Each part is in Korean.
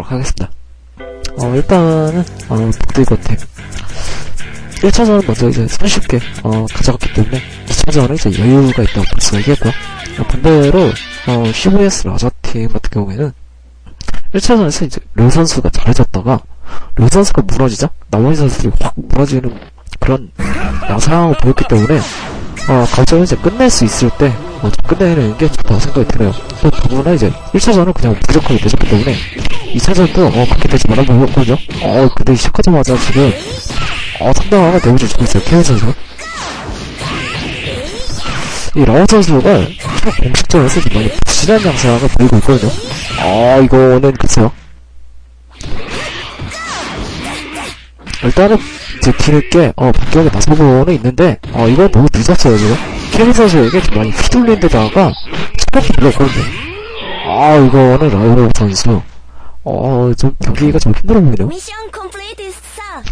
가보도록 하겠습니다. 어, 일단은, 어, 복들거템. 1차전은 먼저 이제 손쉽게, 어, 가져갔기 때문에, 2차전은 이제 여유가 있다고 볼 수가 있겠고요. 어, 반대로, 어, CVS 라자팀 같은 경우에는, 1차전에서 이제 류 선수가 잘해졌다가, 류 선수가 무너지자, 나머지 선수들이 확 무너지는 그런 양상을 보였기 때문에, 어, 감정을 이제 끝낼 수 있을 때, 어, 좀 끝내는 게 좋다고 생각이 드네요. 또 더구나 이제 1차전은 그냥 부족하게 되졌기 때문에 2차전도 어, 그렇게 되지 말아보고 있거든요. 어, 근데 시작하자마자 지금 어, 상당하게 데미지 주고 있어요. 케인 선수. 이 라오 선수가 첫 공식전에서 좀 많이 부실한 양상을 보이고 있거든요. 아, 이거는 글쎄요. 일단은 이제 뒤늦게 어 반격에 나서고는 있는데 어 이건 너무 늦었어요 지금 케빈 선수에게 좀 많이 휘둘린 데다가 스포키 들렸거든요 아 이거는 라이오 선수. 어 좀 경기가 좀 힘들어 보이네요.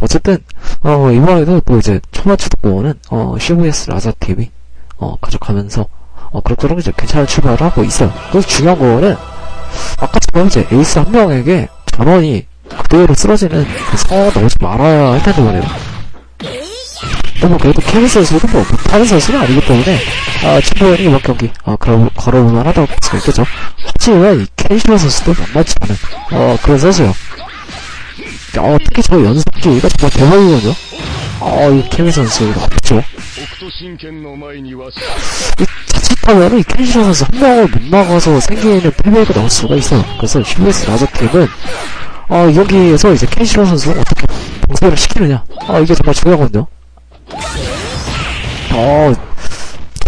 어쨌든 어 이번에도 또 이제 주도권은 어 CVS 라자 팀이 어 가져가면서 어 그럭저럭 이제 괜찮은 출발을 하고 있어요. 그래서 중요한 거는 아까처럼 이제 에이스 한 명에게 전원이 그대로 쓰러지는 그 상황을 오지 말아야 할 텐데 말이에요 너무 그래도 캐리스 선수도 뭐, 못하는 선수는 아니기 때문에 어, 아, 챔피언이 이번 경기 아, 걸어, 걸어보면 하다고 볼수 있겠죠. 하지만 이 캐리스 선수도 만만치 않은 어, 그런 선수요. 어떻게 저 연습기가 정말 대박이거든요. 어, 이 캐리 선수 이거 없죠 이 자칫하면 이 캐리 선수 한 명을 못 막아서 생기는 패배가 나올 수가 있어요. 그래서 휴베스 라저팀은 어, 여기에서 이제 캐시로 선수가 어떻게 봉쇄를 시키느냐. 아 이게 정말 중요하거든요. 어,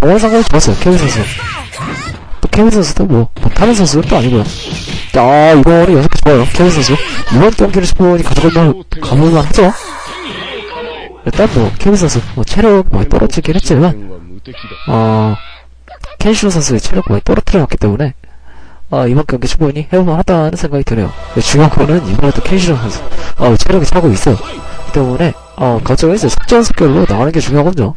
정원 상당히 좋았어요, 케빈 선수. 또 케빈 뭐, 뭐 선수도 뭐, 못하는 선수는 또 아니고요. 아, 이거는 연습 좋아요, 케빈 선수. 이번 경기를 충분히 가져가면, 가볼만 하죠. 일단 뭐, 케빈 선수, 뭐, 체력 많이 떨어지긴 했지만, 어 켄슈로 선수의 체력 많이 떨어뜨려놨기 때문에, 아, 이번 경기 충분히 해볼만 하다는 생각이 드네요. 중요한 거는 이번에도 켄슈로 선수, 어, 체력이 차고 있어요. 그 때문에, 어, 가져가 있어요. 석전석결로 나가는 게 중요하군요.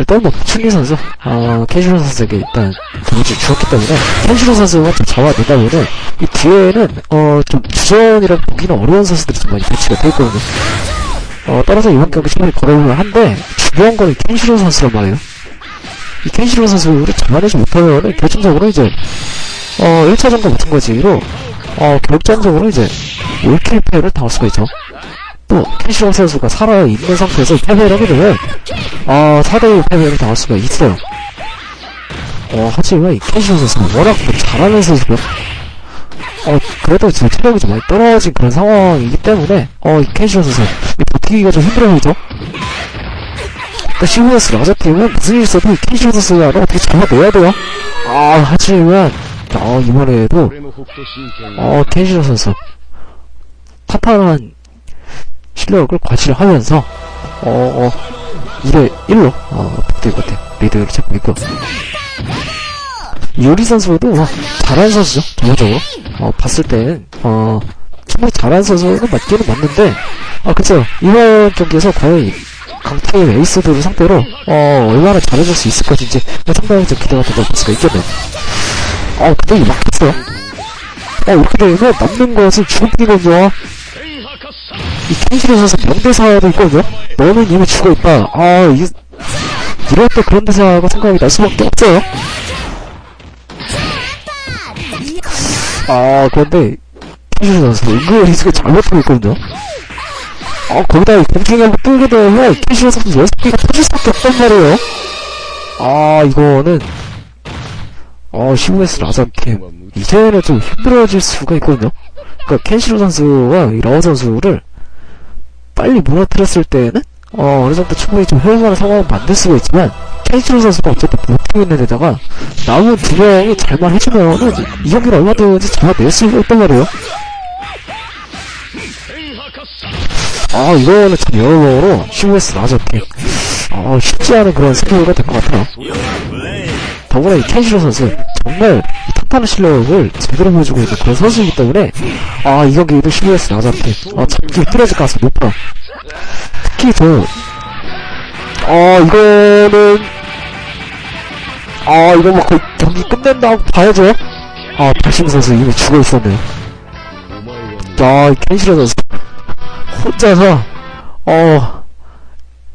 일단 뭐, 춘리 선수, 어, 켄시로 선수에게 일단 데미지 주었기 때문에, 켄시로 선수가 좀 잡아낸다면은, 이 뒤에는, 어, 좀 주전이라고 보기는 어려운 선수들이 좀 많이 배치가 돼 있거든요. 어, 따라서 이번 경기 충분히 걸어보면 한데, 중요한 거는 켄시로 선수란 말이에요. 이 켄시로 선수를 잡아내지 못하면은, 결정적으로 이제, 어, 1차전과 마찬가지로, 어, 결정적으로 이제, 올킬 패를 당할 수가 있죠. 또 캐시롱 선수가 살아 있는 상태에서 패배를 하게 되면 아 4대1 패배를 당할 수가 있어요. 어 하지만 캐시롱 선수가 워낙 잘하는 선수고 어 그래도 지금 체력이 좀 많이 떨어진 그런 상황이기 때문에 어 캐시롱 선수 버티기가 좀 힘들어 보이죠? 그러니까 시우스 라자팀은 무슨 일 있어도 캐시롱 선수가 어떻게 잡아내야 돼요. 아 하지만 어 이번에도 어 캐시롱 선수 타탄한 실력을 과시를 하면서, 어, 어, 2대 1로, 어, 복될 것 같아요. 리드를 잡고 있고. 유리 선수도, 뭐, 잘하는 선수죠. 전반적으로. 어, 봤을 땐, 어, 정말 잘하는 선수는 맞기는 맞는데, 아, 그쵸. 이번 경기에서 과연 이 강타의 에이스들을 상대로, 어, 얼마나 잘해줄 수 있을 것인지, 상당히 좀 기대가 된다고 볼 수가 있겠네요. 어, 근데 이 막혔어요. 어, 이렇게 되면 남는 것은 죽음이거든요. 이탕수에서 명대사도 있거든요? 너는 이미 죽어있다. 아, 이, 이럴 때 그런 대사가 생각이 날 수밖에 없어요. 아, 그런데, 탕수 선수 은근히 리스크 잘못하고 있거든요? 아, 거기다 공중에 한번 끌게 되면 탕수 선수 연습기가 터질 수밖에 없단 말이에요. 아, 이거는, 어, 시브에스 라자캠. 이제는 좀 힘들어질 수가 있거든요? 그니까, 켄시로 선수와 이 라오 선수를 빨리 무너뜨렸을 때에는? 어, 어느 정도 충분히 좀 허용하는 상황을 만들 수가 있지만 케이치로 선수가 어쨌든 버티고 있는 데다가 나머지 두 명이 잘만 해주면은 이 경기를 얼마든지 잡아낼 수 있단 말이에요. 아 이거는 참 여러모로 슈메스 나저게 어, 쉽지 않은 그런 스킬가 될 것 같아요. 더구나 이 케이치로 선수 정말 못하는 실력을 제대로 보여주고 있는 그런 선수이기 때문에 아 이 경기를 실패했어 야자한테. 아 잡기 흐려질 가능성이 높아 특히 저아 이거는 아 이거 뭐 거의 경기 끝낸다 고 봐야죠? 아 박심 선수 이미 죽어있었네 아 켄시로 선수. 혼자서 어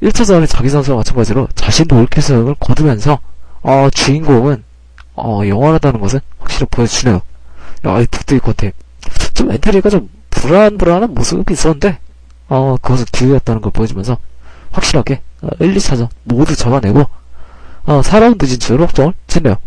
1차전에 자기 선수와 마찬가지로 자신도 올킬 성을 거두면서 어 주인공은 어 영원하다는 것은 확실히 보여주네요. 야, 이 북두이 컨택. 좀 멘탈리가 좀 불안불안한 모습이 있었는데, 어, 그것은 기회였다는 걸 보여주면서, 확실하게, 어, 1, 2차전 모두 잡아내고, 어, 4라운드 진출로 확정을 짓네요.